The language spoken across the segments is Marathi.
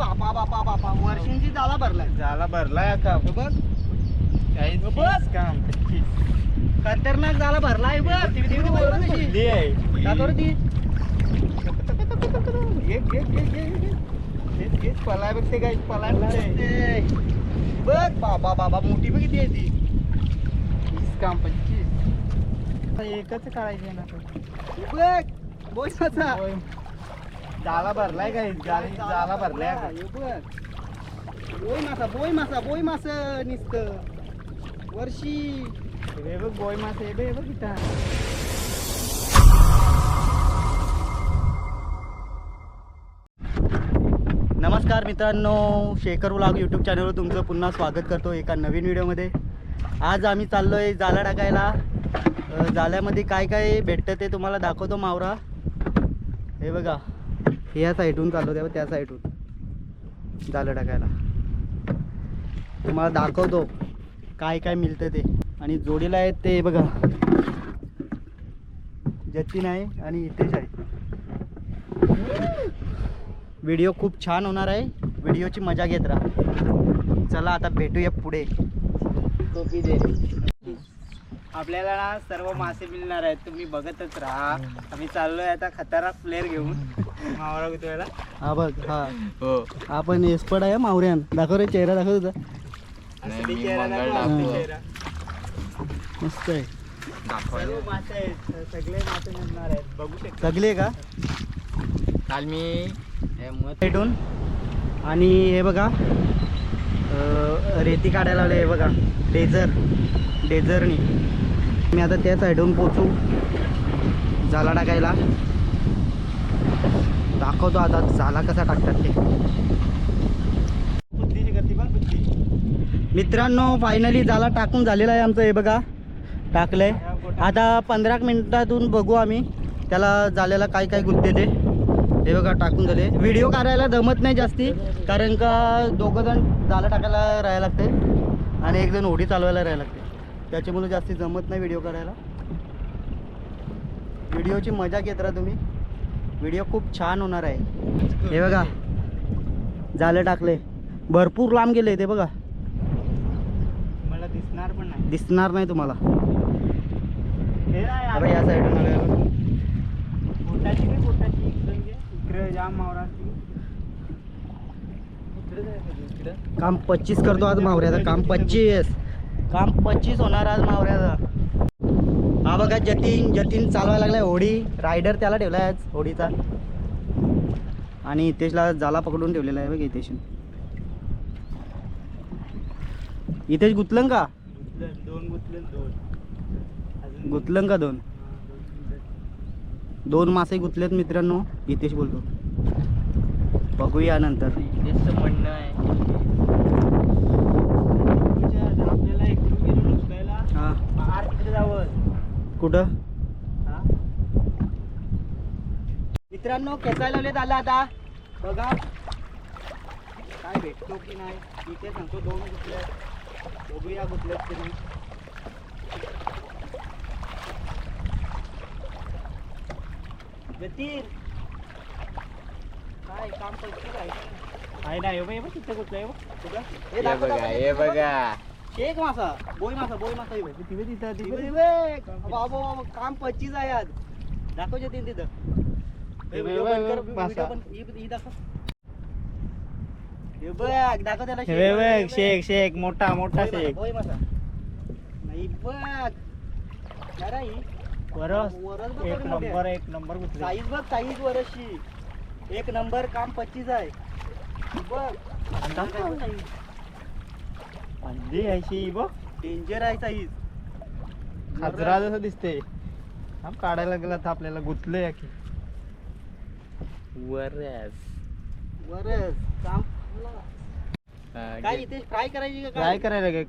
बापा बापा बापा वर्षांची जाला भरलाय. झाला भरलाय हे बघ. काही बस. काम खतरनाक जाला भरलाय बघ. ती ती बघ बघ कशी आहे. का बरं ती. एक एक एक एक एक. पलाय बघते काय? पलाय. बघ बाबा बाबा मोठी बघ किती आहे ती. वीस काम पंचवीस. एकच काढायचे ना. बघ बोय झाला भरलाय काय जाली भरलाय का? बोय मासा बोय मासा बोय मासा निसत. वर्षी हे बघ बोय मास हे बघ हे बघ इथं. नमस्कार मित्रांनो शेखर व्लॉग यूट्यूब चॅनलवर तुमचं पुन्हा स्वागत करतो एका नवीन व्हिडिओमध्ये. आज आम्ही चाललो आहे जाळं टाकायला अ, जाळ्यामध्ये काय काय भेटतं ते तुम्हाला दाखवतो मावरा. हे बघा. या साईडून चालू द्या त्या साईडून. झालं टाकायला. तुम्हाला दाखवतो काय काय मिळतं ते. आणि जोडीला आहेत ते बघा. जतीन आहे आणि इथेच आहे. व्हिडिओ खूप छान होणार आहे. व्हिडिओची मजा घेत राहा. चला आता भेटूया पुढे. दे आपल्याला ना सर्व मासे मिळणार आहेत. तुम्ही बघतच राहा. आम्ही चाललोय आता खतरनाक प्लेअर घेऊन. मावळा हा बघ हा. हो. हा पण एक्सपर्ट आहे मावऱ्यान. दाखव रे चेहरा दाखव तुझा. दाखवतो. मस्त आहे. सर्व मासे आहेत. सगळे मासे मिळणार आहेत. बघू शकता. सगळे का? काल मी. भेटून आणि हे बघा अं, रेती काढायला लावले हे बघा. डेझर. डेझरनी. मी आता त्या साईडून पोचू. झाला टाकायला. दाखवतो आता झाला कसा टाकतात ते. गती मित्रांनो फायनली झाला टाकून झालेला आहे आमचं हे बघा. टाकलंय. आता पंधरा मिनिटातून बघू आम्ही. त्याला झालेला काय काय गुत्ते ते. हे बघा टाकून झाले. व्हिडिओ करायला जमत नाही जास्ती कारण का दोघं जण झालं टाकायला राहायला लागते. आणि एक जण होडी चालवायला राहायला लागते. त्याच्यामुळे जास्ती जमत नाही व्हिडिओ करायला व्हिडिओची मजा घेत राहा तुम्ही. व्हिडिओ खूप छान होणार आहे. हे बघा. झालं टाकले. भरपूर लांब गेले ते बघा. मला दिसणार पण नाही. दिसणार नाही तुम्हाला. हे या इकडं. काम पच्चीस करतो आज मावऱ्याचं. काम पच्चीस. काम पच्चीस होणार आज मावऱ्याचं. हा बघा जतीन जतीन चालवायला लागलाय होडी. रायडर त्याला ठेवलाय आज होडीचा. आणि हितेशला जाला पकडून ठेवलेला आहे बघ हितेश हितेश गुतलं का? गुतलं, दोन गुतलं दोन अजून गुतलं का दोन? दोन मासे गुतलेत मित्रांनो हितेश बोलतो. बघूया नंतर. म्हणणं आहे आपल्याला इकडून गेलो नुसकायला हा पार तिकडे जावं कुठं हा? मित्रांनो खेचायला लावले झालं आता बघा काय भेटतो की नाही इथे सांगतो दोन गुतले बघूया गुतलेत की नाही जतीन काय काम करतो काय आहे ना हे बघ, हे बघ तिथे कुठलं आहे बघ. कुठं? हे दाखव, बघा हे. बघा शेक मासा बोई मासा बोई मासा बघ. तिथे तिथं तिथे. बाबा बाबा, काम पच्चीस आहे आज. दाखव. जतीन तिथं मोठा मोठा शेक. बोई मासा. नाही बघ. काय रे ही? वरस. एक नंबर. एक नंबर साईज बघ साईज वरशी एक नंबर काम पच्चीस आहे. बघ. अंडी अशी बघ. डेंजर आहे साईज खाजरा जसं दिसते हा काढायला गेला तर आपल्याला गुतले की वरस. वरस. काम काय इथे फ्राय करायची का काय? करायला काय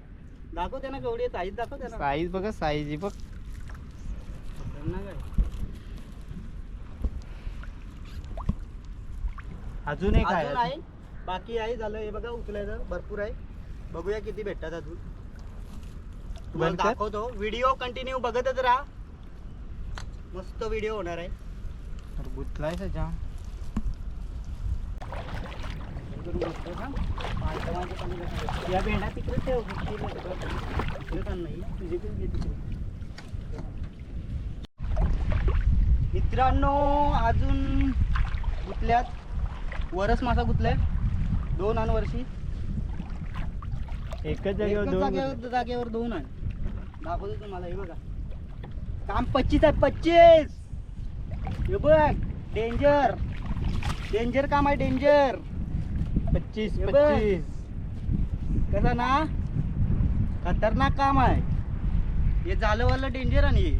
दाखव त्यांना केवढी साईज दाखव त्यांना साईज बघा साईज बघ. अजून एक आहे. बाकी आहे झालं हे बघा उचलायचं. भरपूर आहे. बघूया किती भेटतात अजून. तुम्हाला. दाखवतो. व्हिडिओ कंटिन्यू बघतच राहा. मस्त व्हिडिओ होणार आहे. कमी करतात. या भेंडा तिकडे ठेव. घे तिकडे. मित्रांनो अजून गुतल्यात. वरस मासा गुतलाय. दोन आण वर्षी. एकच जागेवर एकच दोन जागेवर जागेवर दोन आण दाखवतो तुम्हाला हे बघा. काम पच्चीस आहे पच्चीस. हे बघ डेंजर डेंजर काम आहे डेंजर पच्चीस हे बघ. पच्चीस. कसं ना? खतरनाक काम आहे. हे झालं वाला डेंजर आणि हे.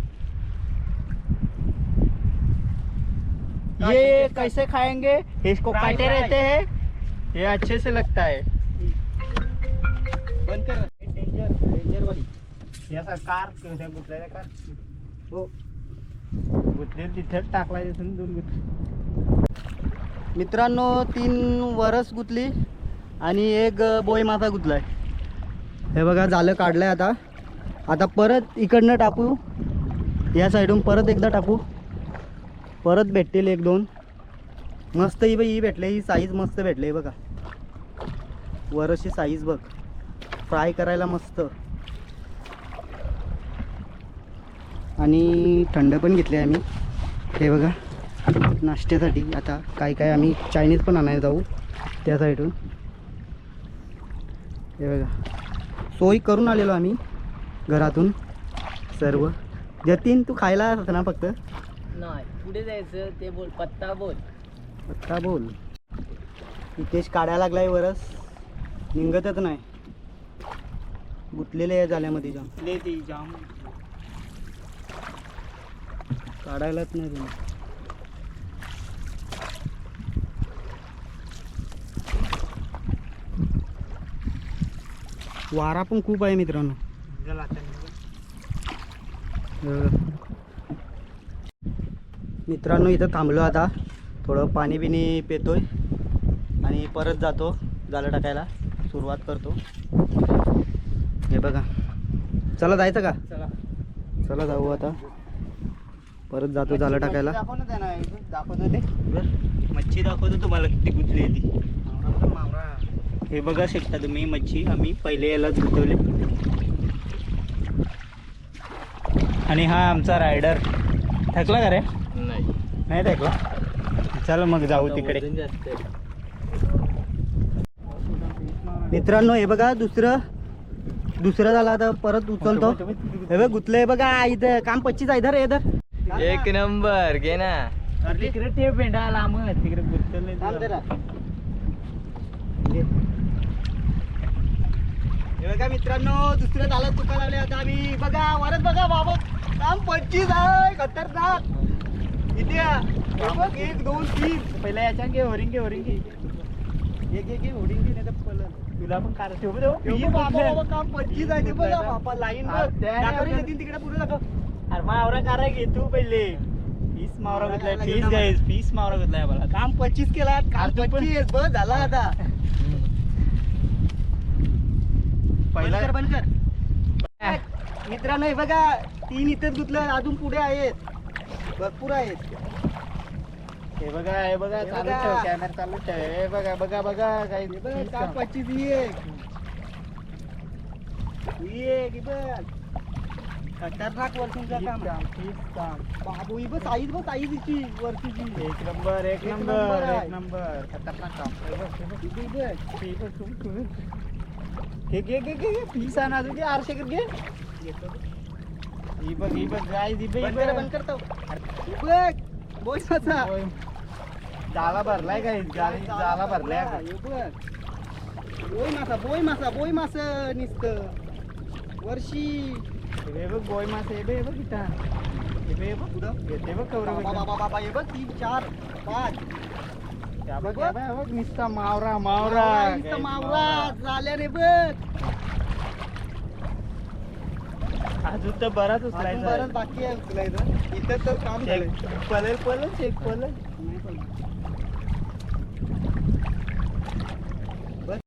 ये कैसे खाएंगे? इसको काटे. रहते हैं। ये अच्छे से लगता है। बंद कर. डेंजर डेंजर वाली. याचा कार त्या गुतलेल्या कार. हो. गुतले तिथेच टाकला तिथून दोन गुतले मित्रांनो तीन वरस गुतली आणि एक बोई मासा गुतलाय. हे बघा झालं काढलंय आता. आता परत इकडनं टाकू. या साईडून परत एकदा टाकू. परत भेटतील एक दोन. मस्त ही ही भेटले ही साईज मस्त भेटले बघा. वरसची साईज बघ. फ्राय करायला मस्त. आणि थंड पण घेतले आम्ही. हे बघा नाश्त्यासाठी. आता काय काय आम्ही चायनीज पण आणायला जाऊ त्या साईडून. हे बघा सोय करून आलेलो आम्ही घरातून सर्व. जतीन तू खायला होता ना फक्त? नाही पुढे जायचं ते बोल पत्ता बोल. आता बोल. इथेच काढायला लागलाय वरस. निघतच नाही. गुतलेले आहे जाल्यामध्ये जाम. ले ती जाम. काढायलाच नाही तुम्ही वारा पण खूप आहे मित्रांनो. मित्रांनो इथं थांबलो आता. थोडं पाणी बिणी पितोय. आणि परत जातो. जालं टाकायला सुरुवात करतो. हे बघा. चला जायचं का? चला. चला जाऊ आता. परत जातो जालं टाकायला. दाखवतो ते. मच्छी दाखवतो तुम्हाला किती गुतली आहे ती. हे बघा शकता तुम्ही मच्छी. आम्ही पहिले यालाच गुतवले. आणि हा आमचा रायडर थकला का रे? नाही. नाही थकला? चल मग जाऊ तिकडे. मित्रांनो हे बघा दुसरं. दुसरं झालं आता परत उचलतो. हे बघ गुतलंय बघा इथं काम पच्चीस आहे इधर इधर एक नंबर घे ना. तिकडे ते पेंडा लांब तिकडे. हे बघा मित्रांनो दुसरं झालं चुका लागले आता आम्ही. बघा वरच बघा बाबा. काम पच्चीस आहे खतरनाक? हे बघ, एक दोन तीन. पहिला याच्या घे होरिंग घे होरिंग घे एक एक होडिंग घे नाही तर. तुला पण कार ठेव हे. काम पच्चीस आहे ते बघा बाबा लाईन तिकडे पुढे दाखव. अरे मावरा कार घे तू पहिले. पीस मावरा लागेल पीस गाईस पीस मावरा गुतलाय मला. काम पच्चीस केला काम पच्चीस. बस झाला आता. पहिला बंद कर बंद कर. मित्रांनो हे बघा तीन इथेच गुतलं अजून पुढे आहेत. भरपूर आहेत. हे बघा हे बघा चालू. ठेव कॅमेरा चालू ठेव. हे बघा बघा बघा काही पच्चीस ही एक. ही एक ही बघ. खतरनाक वर्षांचं काम. बाबू ही बघ साईज बघ साईज हिची एक नंबर एक नंबर नंबर आहे. एक नंबर. खतरनाक काम. हे बघ, हे बघ. ही बघ. हे बघ, तू- तू- हे घे घे घे घे. पीस आणा तुझे आरशे कर घे. ही बघ ही बघ. गाय बघ बंद कर बंद करतो बघ. जाला भरलाय काय जाली जाला भरलाय बोय मासा बोय मासा बोय मासा निसत. वर्षी हे बघ बोय मास हे बघ हे बघ इथं. हे बघ हे बघ. पुढं हे बघ कवरं बाबा. बाबा हे बघ तीन चार पाच. त्या बघ. त्या बघ, बघ नुसता मावरा मावरा. नुसतं गाईस, मावरा. झाल्या रे बघ. अजून तर बराच अजून उचलायचा बरंच बाकी आहे उचलायचं. इथं तर काम झालंय. चेक पलल पलल चेक पलल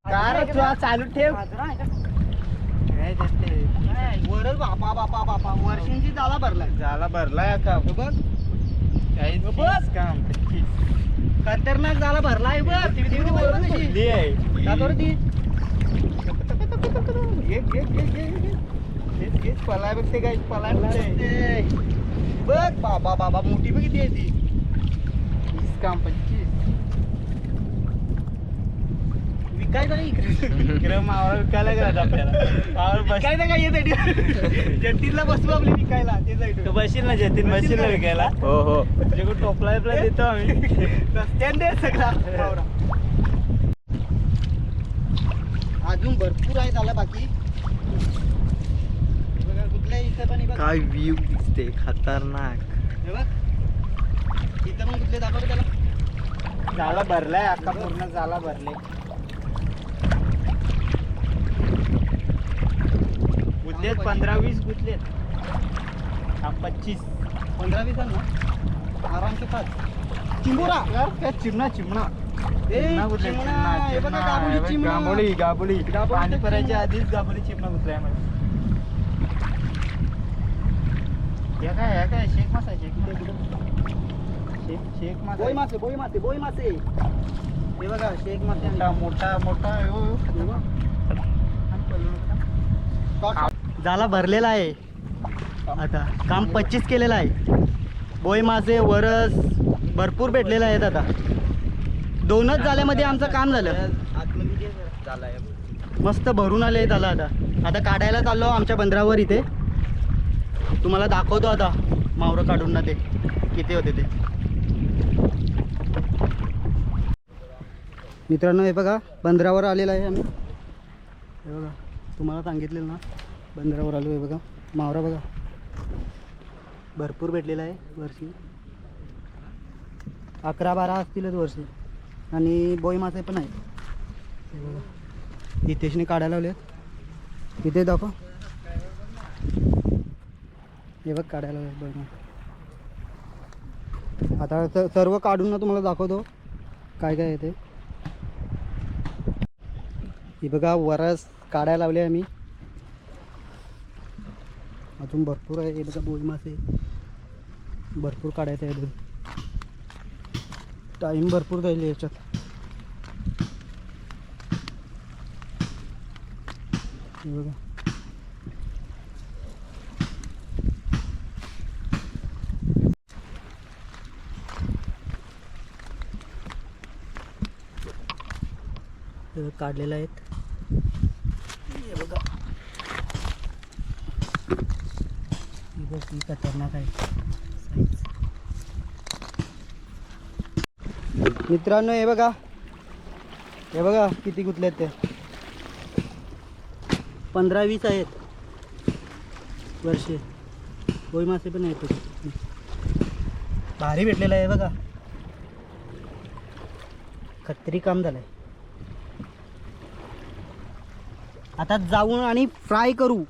कार चालू ठेव? वरच बापा बापा बापा वर्षांची जाला भरलाय. झाला भरलाय आता. बस काम. खतरनाक झाला भरलाय. पलाय काय पलाय बघते. बघ बाबा बाबा. मोठी बघ किती आहे ती. काम पंचवीस विकायचं नाही इकडे? इकडं मावळा विकायला गेला आपल्याला. मावळा बस काय ना काय येत जटीला बसू आपली विकायला ते बशील ना जतीन बशील ना विकायला? हो हो. तुझ्याकडे टोपला बिपला देतो आम्ही. रस्त्याने आहे सगळा. अजून भरपूर आहे झाला बाकी. बघा कुठल्या इथं पण हे बघ. काय व्ह्यू दिसते खतरनाक. हे बघ. इथं पण कुठले दाखव रे त्याला. झाला भरलाय अख्खा पूर्ण झाला भरले गुतलेत पंधरा वीस गुतलेत. हा पच्चीस. पंधरा वीस आहे ना? आरामचे पाच चिंबोरा. काय चिमणा चिमणा. ए, चिमणा गुतले, चिमणा, चिमणा, हे बघा, चिमणा, गाबोळी हे चिमणा. गाबोळी गाबोळी गाबोळीचं पाणी भरायच्या चिमणा. आधीच गाबोळी चिमणा गुतलाय मला हे काय हे काय शेख मासा आहे, शेख शेख शेख मासा. बोई आहे. मासे बोई मासे बोई मासे हे बघा शेक मासे. मोठा मोठा मोठा हो, हो. झाला भरलेला आहे. आता काम पच्चीस केलेलं आहे. बोय मासे वरस भरपूर भेटलेले आहेत आता. दोनच झाल्यामध्ये आमचं काम झालं. आतमध्ये मस्त भरून आले झालं आता. आता काढायला चाललो आमच्या बंदरावर इथे. तुम्हाला दाखवतो आता. मावरं काढून ना ते. किती होते ते. मित्रांनो हे बघा बंदरावर आलेलं आहे आम्ही. हे बघा तुम्हाला सांगितलेलं ना. बंदरावर आलो आहे बघा. मावरा बघा. भरपूर भेटलेला आहे वर्षी. अकरा बारा असतीलच वर्षी. आणि बोई मासे पण आहेत. हे हितेशने काढायला लावलेत. इथे दाखव. हे बघ काढायला मासे. आता सर्व काढून ना तुम्हाला दाखवतो. काय काय आहे ते. ही बघा वरस काढायला लावले आम्ही. अजून भरपूर आहे बघा बोई मासे भरपूर काढायचं आहे अजून. टाईम भरपूर जाईल याच्यात. बघा काढलेलं आहेत हे बघा ही बघ ही खतरनाक आहे मित्रांनो हे बघा. हे बघा किती गुतले आहेत ते. पंधरा वीस आहेत. वर्षे. कोई मासे पण आहेत भारी भेटलेलं आहे बघा. खत्री काम झालंय. आता जाऊन आणि फ्राय करू.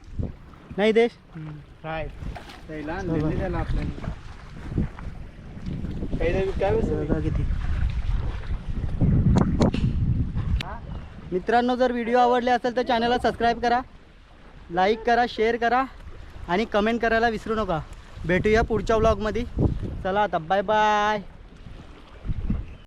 नाही देश? फ्राय. मित्रांनो जर व्हिडिओ आवडले असेल तर चॅनलला सबस्क्राईब करा लाईक करा शेअर करा आणि कमेंट करायला विसरू नका. भेटूया पुढच्या व्लॉगमध्ये चला आता बाय बाय